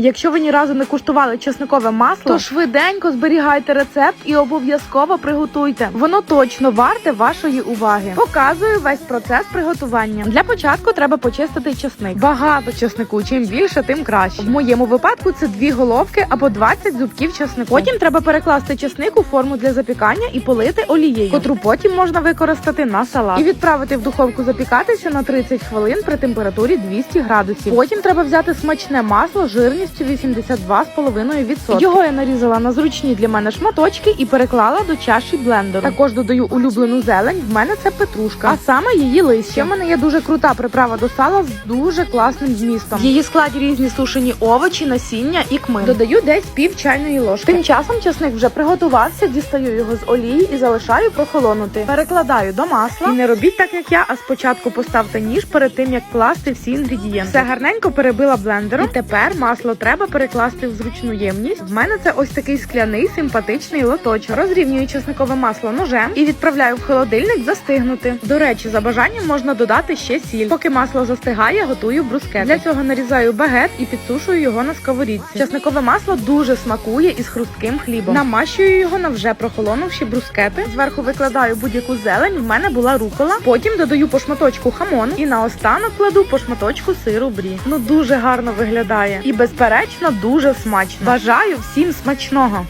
Якщо ви ні разу не куштували чесникове масло, то швиденько зберігайте рецепт і обов'язково приготуйте. Воно точно варте вашої уваги. Показую весь процес приготування. Для початку треба почистити чесник. Багато чеснику. Чим більше, тим краще. В моєму випадку це дві головки або 20 зубків чеснику. Потім треба перекласти чесник у форму для запікання і полити олією, котру потім можна використати на салат. І відправити в духовку запікатися на 30 хвилин при температурі 200 градусів. Потім треба взяти смачне масло жирністю 82,5%. Його я нарізала на зручні для мене шматочки і переклала до чаші блендеру. Також додаю улюблену зелень. В мене це петрушка, а саме її листя. Ще в мене є дуже крута приправа до сала з дуже класним змістом. В її складі різні сушені овочі, насіння і кмин. Додаю десь пів чайної ложки. Тим часом часник вже приготувався, дістаю його з олії і залишаю прохолонути. Перекладаю до масла. І не робіть так, як я, а спочатку поставте ніж перед тим, як класти всі інгредієнти. Все гарненько перебила блендером. І тепер масло треба перекласти в зручну ємність. В мене це ось такий скляний симпатичний лоточок. Розрівнюю чесникове масло ножем і відправляю в холодильник застигнути. До речі, за бажанням можна додати ще сіль. Поки масло застигає, готую брускети. Для цього нарізаю багет і підсушую його на сковорідці. Чесникове масло дуже смакує із хрустким хлібом. Намащую його на вже прохолонувші брускети. Зверху викладаю будь-яку зелень. В мене була рукола. Потім додаю по шматочку хамону і наостанок кладу по шматочку сиру брі. Ну дуже гарно виглядає і безперечно дуже смачно. Бажаю всім смачного.